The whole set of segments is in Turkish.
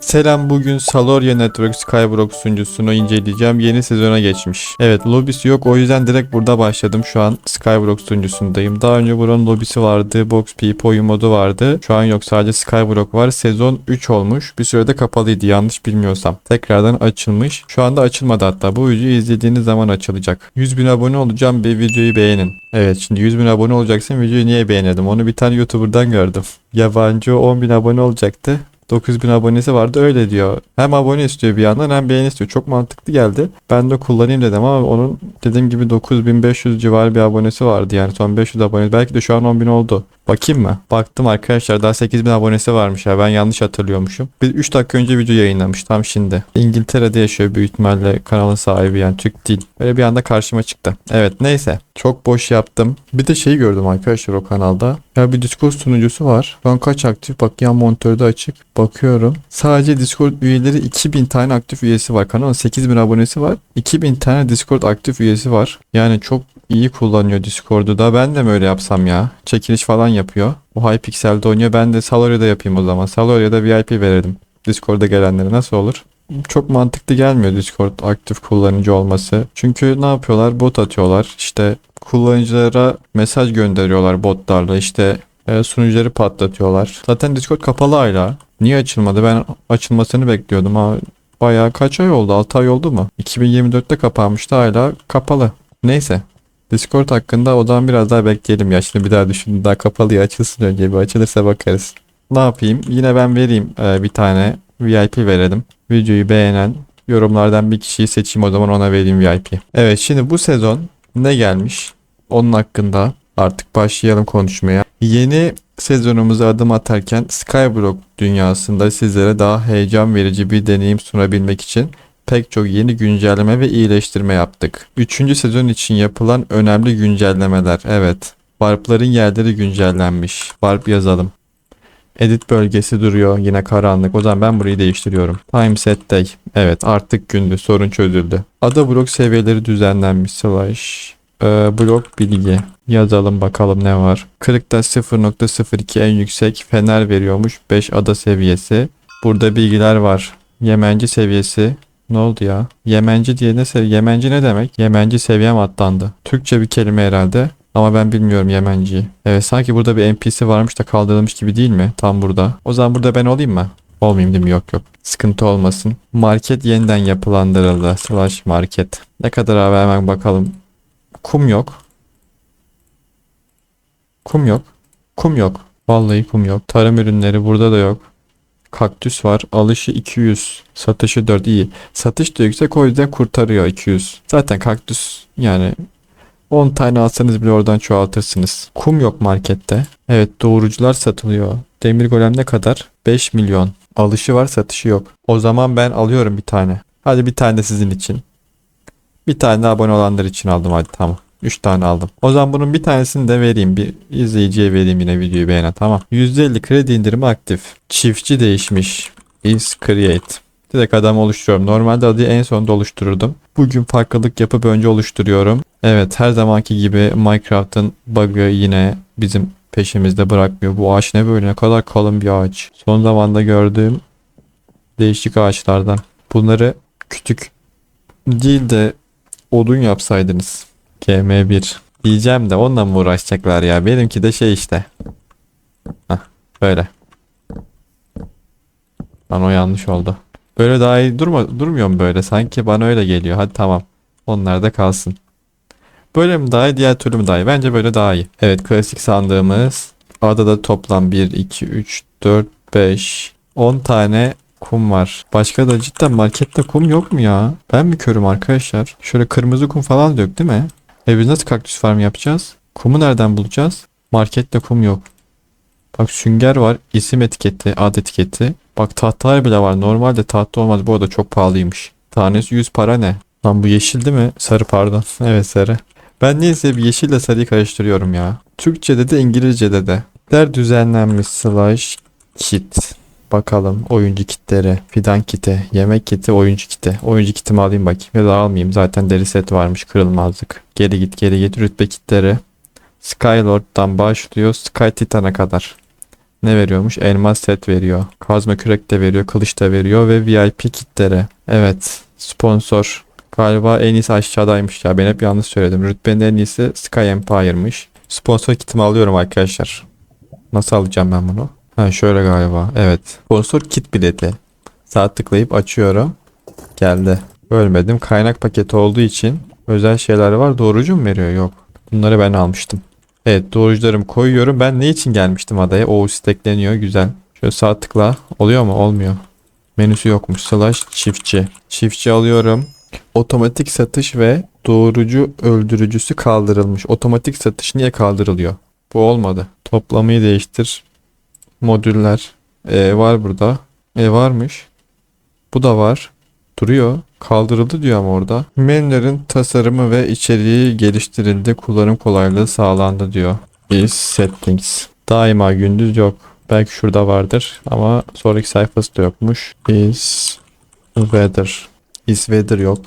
Selam bugün Saloria Network Skyblock sunucusunu inceleyeceğim. Yeni sezona geçmiş. Evet lobisi yok o yüzden direkt burada başladım. Şu an Skyblock sunucusundayım. Daha önce buranın lobisi vardı. Box Peep oyun modu vardı. Şu an yok sadece Skyblock var. Sezon 3 olmuş. Bir sürede kapalıydı yanlış bilmiyorsam. Tekrardan açılmış. Şu anda açılmadı hatta. Bu videoyu izlediğiniz zaman açılacak. 100 bin abone olacağım bir videoyu beğenin. Evet şimdi 100 bin abone olacaksın videoyu niye beğenedim? Onu bir tane YouTuber'dan gördüm. Yabancı 10 bin abone olacaktı. 9000 abonesi vardı öyle diyor. Hem abone istiyor bir yandan hem beğeni istiyor. Çok mantıklı geldi. Ben de kullanayım dedim ama onun dediğim gibi 9500 civarı bir abonesi vardı. Yani son 500 abone. Belki de şu an 10.000 oldu. Bakayım mı? Baktım arkadaşlar daha 8000 abonesi varmış ya. Ben yanlış hatırlıyormuşum. Bir 3 dakika önce video yayınlamış tam şimdi. İngiltere'de yaşıyor büyük ihtimalle kanalın sahibi yani Türk değil. Böyle bir anda karşıma çıktı. Evet neyse. Çok boş yaptım. Bir de şeyi gördüm arkadaşlar o kanalda. Ya bir Discord sunucusu var. Şu an kaç aktif? Bak yan monitörde açık. Bakıyorum. Sadece Discord üyeleri 2000 tane aktif üyesi var. Kanalın 8000 abonesi var. 2000 tane Discord aktif üyesi var. Yani çok iyi kullanıyor Discord'u da. Ben de mi öyle yapsam ya? Çekiliş falan yapıyor. O Hypixel'de oynuyor. Ben de Saloria'da yapayım o zaman. Saloria'da VIP verirdim. Discord'a gelenlere nasıl olur? Çok mantıklı gelmiyor Discord aktif kullanıcı olması. Çünkü ne yapıyorlar? Bot atıyorlar. İşte kullanıcılara mesaj gönderiyorlar botlarla. İşte e, sunucuları patlatıyorlar. Zaten Discord kapalı hala. Niye açılmadı? Ben açılmasını bekliyordum ama bayağı kaç ay oldu? 6 ay oldu mu? 2024'te kapanmıştı hala kapalı. Neyse. Discord hakkında o zaman biraz daha bekleyelim ya. Şimdi bir daha düşündüm. Daha kapalı ya açılsın önce. Bir açılırsa bakarız. Ne yapayım? Yine ben vereyim e, bir tane VIP verelim. Videoyu beğenen yorumlardan bir kişiyi seçeyim o zaman ona vereyim VIP. Evet şimdi bu sezon ne gelmiş? Onun hakkında artık başlayalım konuşmaya. Yeni sezonumuza adım atarken Skyblock dünyasında sizlere daha heyecan verici bir deneyim sunabilmek için pek çok yeni güncelleme ve iyileştirme yaptık. Üçüncü sezon için yapılan önemli güncellemeler. Evet. Warp'ların yerleri güncellenmiş. Warp yazalım. Edit bölgesi duruyor yine karanlık. O zaman ben burayı değiştiriyorum. Time set day. Evet artık gündü. Sorun çözüldü. Ada blok seviyeleri düzenlenmiş. Slash e, blok bilgi. Yazalım bakalım ne var. Kırıkta 0.02 en yüksek fener veriyormuş. 5 ada seviyesi. Burada bilgiler var. Yemenci seviyesi. Ne oldu ya? Yemenci diye ne sev Yemenci ne demek? Yemenci seviyem atlandı. Türkçe bir kelime herhalde. Ama ben bilmiyorum Yemenciyi. Evet sanki burada bir NPC varmış da kaldırılmış gibi değil mi? Tam burada. O zaman burada ben olayım mı? Olmayayım değil mi? Yok yok. Sıkıntı olmasın. Market yeniden yapılandırıldı. Slash market. Ne kadar abi hemen bakalım. Kum yok. Kum yok. Kum yok. Vallahi kum yok. Tarım ürünleri burada da yok. Kaktüs var. Alışı 200. Satışı 4 iyi. Satış da yüksek o yüzden kurtarıyor 200. Zaten kaktüs yani 10 tane alsanız bile oradan çoğaltırsınız. Kum yok markette. Evet doğrucular satılıyor. Demir golem ne kadar? 5 milyon. Alışı var satışı yok. O zaman ben alıyorum bir tane. Hadi bir tane de sizin için. Bir tane de abone olanlar için aldım hadi tamam. 3 tane aldım. O zaman bunun bir tanesini de vereyim. Bir izleyiciye vereyim yine videoyu beğenen tamam. %50 kredi indirimi aktif. Çiftçi değişmiş. Is create. Direkt adam oluşturuyorum. Normalde adıyı en sonunda oluştururdum. Bugün farklılık yapıp önce oluşturuyorum. Evet her zamanki gibi Minecraft'ın bug'ı yine bizim peşimizde bırakmıyor. Bu ağaç ne böyle ne kadar kalın bir ağaç. Son zamanda gördüğüm değişik ağaçlardan. Bunları küçük değil de odun yapsaydınız. GM1 diyeceğim de onunla mı uğraşacaklar ya? Benimki de şey işte. Hah böyle. Lan o yanlış oldu. Böyle daha iyi durma, durmuyor mu böyle? Sanki bana öyle geliyor. Hadi tamam. Onlar da kalsın. Böyle mi daha iyi, diğer türlü mü daha iyi? Bence böyle daha iyi. Evet, klasik sandığımız. Adada toplam 1, 2, 3, 4, 5, 10 tane kum var. Başka da cidden markette kum yok mu ya? Ben mi körüm arkadaşlar? Şöyle kırmızı kum falan dök değil mi? E biz nasıl kaktüs farm yapacağız? Kumu nereden bulacağız? Markette kum yok. Bak sünger var. isim etiketi, ad etiketi. Bak tahtalar bile var. Normalde tahta olmaz. Bu arada çok pahalıymış. Tanesi 100 para ne? Lan bu yeşil değil mi? Sarı pardon. evet sarı. Ben neyse bir yeşille sarıyı karıştırıyorum ya. Türkçe'de de İngilizce'de de. Der düzenlenmiş slash kit. Bakalım oyuncu kitleri. Fidan kiti, yemek kiti, oyuncu kiti. Oyuncu kitimi alayım bakayım ya da almayayım. Zaten deri set varmış kırılmazlık. Geri git geri git rütbe kitleri. Skylord'dan başlıyor Sky Titan'a kadar. Ne veriyormuş? Elmas set veriyor. Kazma kürek de veriyor. Kılıç da veriyor ve VIP kitleri. Evet. Sponsor. Galiba en iyisi aşağıdaymış ya. Ben hep yanlış söyledim. Rütbenin en iyisi Sky Empire'mış. Sponsor kitimi alıyorum arkadaşlar. Nasıl alacağım ben bunu? Ha şöyle galiba. Evet. Sponsor kit bileti. Sağ tıklayıp açıyorum. Geldi. Ölmedim. Kaynak paketi olduğu için özel şeyler var. Doğrucu mu veriyor? Yok. Bunları ben almıştım. Evet doğrucularımı koyuyorum. Ben ne için gelmiştim adaya? O stekleniyor. Güzel. Şöyle sağ tıkla. Oluyor mu? Olmuyor. Menüsü yokmuş. Slash çiftçi. Çiftçi alıyorum. Otomatik satış ve doğrucu öldürücüsü kaldırılmış. Otomatik satış niye kaldırılıyor? Bu olmadı. Toplamayı değiştir. Modüller. E, var burada. E varmış. Bu da var. Duruyor. Kaldırıldı diyor ama orada. Menülerin tasarımı ve içeriği geliştirildi. Kullanım kolaylığı sağlandı diyor. Is settings. Daima gündüz yok. Belki şurada vardır ama sonraki sayfası da yokmuş. Is weather. Is weather yok.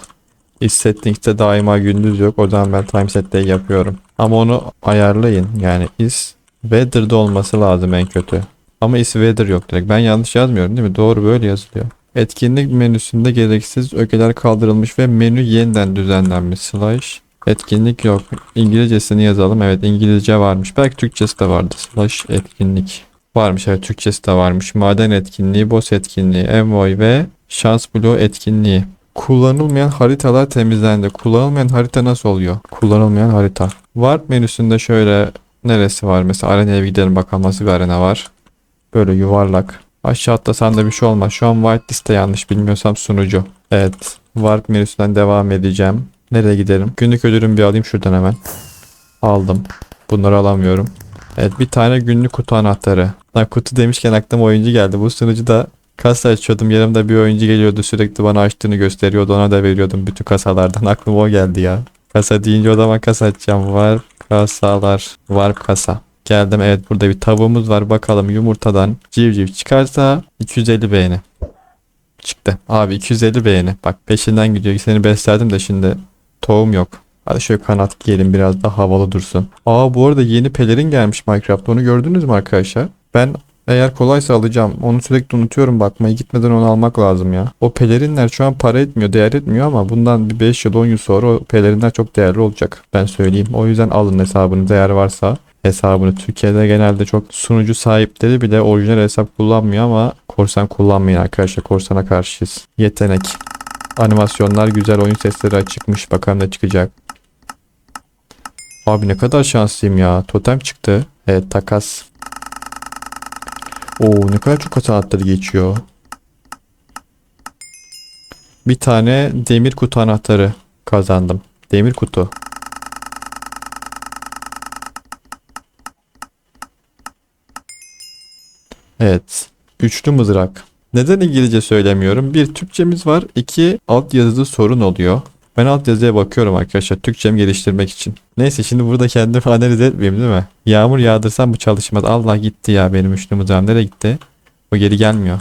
Is settings'te daima gündüz yok. O zaman ben time set day yapıyorum. Ama onu ayarlayın. Yani is weather'da olması lazım en kötü. Ama is weather yok direkt. Ben yanlış yazmıyorum değil mi? Doğru böyle yazılıyor. Etkinlik menüsünde gereksiz ögeler kaldırılmış ve menü yeniden düzenlenmiş. Slash etkinlik yok. İngilizcesini yazalım. Evet İngilizce varmış. Belki Türkçesi de vardı. Slash etkinlik. Varmış evet Türkçesi de varmış. Maden etkinliği, boss etkinliği, envoy ve şans bloğu etkinliği. Kullanılmayan haritalar temizlendi. Kullanılmayan harita nasıl oluyor? Kullanılmayan harita. Warp menüsünde şöyle neresi var? Mesela arenaya gidelim bakalım nasıl bir arena var. Böyle yuvarlak. Aşağı atlasan da bir şey olmaz. Şu an whitelist'te yanlış bilmiyorsam sunucu. Evet. Warp menüsünden devam edeceğim. Nereye gidelim? Günlük ödülümü bir alayım şuradan hemen. Aldım. Bunları alamıyorum. Evet bir tane günlük kutu anahtarı. Lan kutu demişken aklıma oyuncu geldi. Bu sunucuda kasa açıyordum. Yanımda bir oyuncu geliyordu. Sürekli bana açtığını gösteriyordu. Ona da veriyordum bütün kasalardan. Aklıma o geldi ya. Kasa deyince o zaman kasa açacağım. Var kasalar. Var kasa. Geldim evet burada bir tavuğumuz var. Bakalım yumurtadan civciv çıkarsa 250 beğeni. Çıktı. Abi 250 beğeni. Bak peşinden gidiyor. Seni beslerdim de şimdi tohum yok. Hadi şöyle kanat giyelim biraz daha havalı dursun. Aa bu arada yeni pelerin gelmiş Minecraft'ta. Onu gördünüz mü arkadaşlar? Ben eğer kolaysa alacağım. Onu sürekli unutuyorum bakmayı. Gitmeden onu almak lazım ya. O pelerinler şu an para etmiyor, değer etmiyor ama bundan bir 5 yıl 10 yıl sonra o pelerinler çok değerli olacak. Ben söyleyeyim. O yüzden alın hesabını değer varsa hesabını. Türkiye'de genelde çok sunucu sahipleri bile orijinal hesap kullanmıyor ama korsan kullanmayın arkadaşlar. Korsana karşıyız. Yetenek. Animasyonlar güzel. Oyun sesleri açıkmış. Bakalım ne çıkacak. Abi ne kadar şanslıyım ya. Totem çıktı. Evet takas. Oo ne kadar çok anahtarı geçiyor. Bir tane demir kutu anahtarı kazandım. Demir kutu. Evet. Güçlü mızrak. Neden İngilizce söylemiyorum? Bir Türkçemiz var. iki altyazıda sorun oluyor. Ben altyazıya bakıyorum arkadaşlar. Türkçemi geliştirmek için. Neyse şimdi burada kendimi analiz etmeyeyim değil mi? Yağmur yağdırsam bu çalışmaz. Allah gitti ya benim üçlü mızrağım. Nereye gitti? O geri gelmiyor.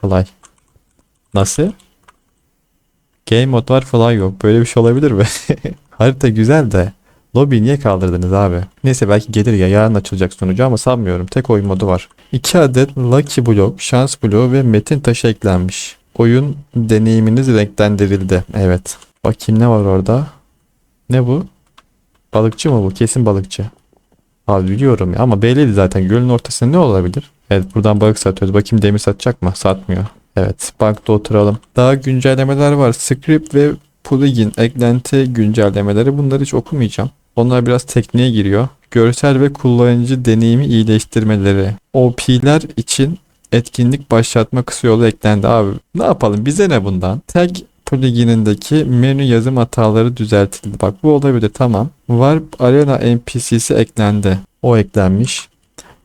Fly. Nasıl? Game mode var fly yok. Böyle bir şey olabilir mi? Harita güzel de. Lobby niye kaldırdınız abi? Neyse belki gelir ya yarın açılacak sunucu ama sanmıyorum. Tek oyun modu var. 2 adet Lucky Block, Şans Bloğu ve Metin taşı eklenmiş. Oyun deneyiminiz renklendirildi. Evet. Bakayım ne var orada? Ne bu? Balıkçı mı bu? Kesin balıkçı. Abi biliyorum ya ama belliydi zaten. Gölün ortasında ne olabilir? Evet buradan balık satıyoruz. Bakayım demir satacak mı? Satmıyor. Evet bankta oturalım. Daha güncellemeler var. Script ve plugin eklenti güncellemeleri bunları hiç okumayacağım. Onlar biraz tekniğe giriyor. Görsel ve kullanıcı deneyimi iyileştirmeleri. OP'ler için etkinlik başlatma kısa yolu eklendi abi. Ne yapalım bize ne bundan? Tag pluginindeki menü yazım hataları düzeltildi. Bak bu olabilir tamam. Warp Arena NPC'si eklendi. O eklenmiş.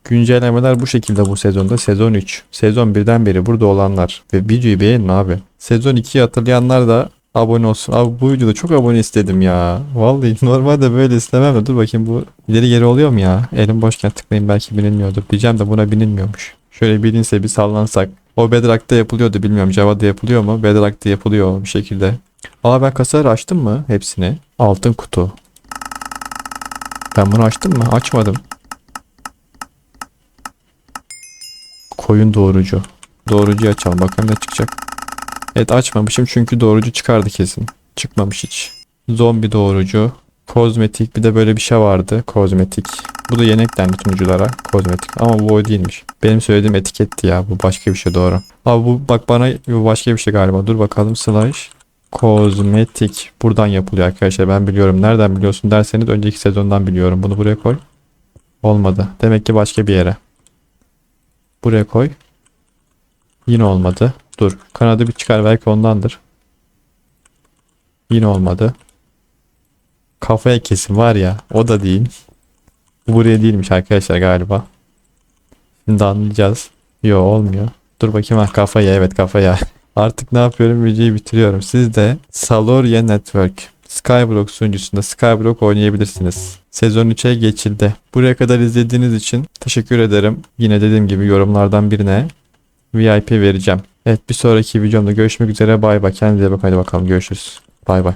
Güncellemeler bu şekilde bu sezonda. Sezon 3. Sezon 1'den beri burada olanlar. Ve videoyu beğenin abi. Sezon 2'yi hatırlayanlar da abone olsun. Abi bu videoda çok abone istedim ya. Vallahi normalde böyle istemem de dur bakayım bu ileri geri oluyor mu ya? Elim boşken tıklayayım belki bilinmiyordur. Diyeceğim de buna bilinmiyormuş. Şöyle bilinse bir sallansak. O Bedrock'ta yapılıyordu bilmiyorum. Java'da yapılıyor mu? Bedrock'ta yapılıyor bir şekilde. Aa ben kasaları açtım mı hepsini? Altın kutu. Ben bunu açtım mı? Açmadım. Koyun doğurucu. Doğurucuyu açalım bakalım ne çıkacak. Evet açmamışım çünkü doğurucu çıkardı kesin. Çıkmamış hiç. Zombi doğurucu. Kozmetik bir de böyle bir şey vardı. Kozmetik. Bu da eklendi sunuculara. Kozmetik. Ama bu o değilmiş. Benim söylediğim etiketti ya. Bu başka bir şey doğru. Abi bu bak bana bu başka bir şey galiba. Dur bakalım slash. Kozmetik. Buradan yapılıyor arkadaşlar. Ben biliyorum. Nereden biliyorsun derseniz önceki sezondan biliyorum. Bunu buraya koy. Olmadı. Demek ki başka bir yere. Buraya koy. Yine olmadı. Dur. Kanadı bir çıkar belki ondandır. Yine olmadı. Kafaya kesim var ya. O da değil. Bu buraya değilmiş arkadaşlar galiba. Şimdi anlayacağız. Yo olmuyor. Dur bakayım ha kafaya evet kafaya. Artık ne yapıyorum videoyu bitiriyorum. Siz de Saloria Network Skyblock sunucusunda Skyblock oynayabilirsiniz. Sezon 3'e geçildi. Buraya kadar izlediğiniz için teşekkür ederim. Yine dediğim gibi yorumlardan birine VIP vereceğim. Evet bir sonraki videomda görüşmek üzere. Bay bay. Kendinize bakın. Hadi bakalım görüşürüz. Bay bay.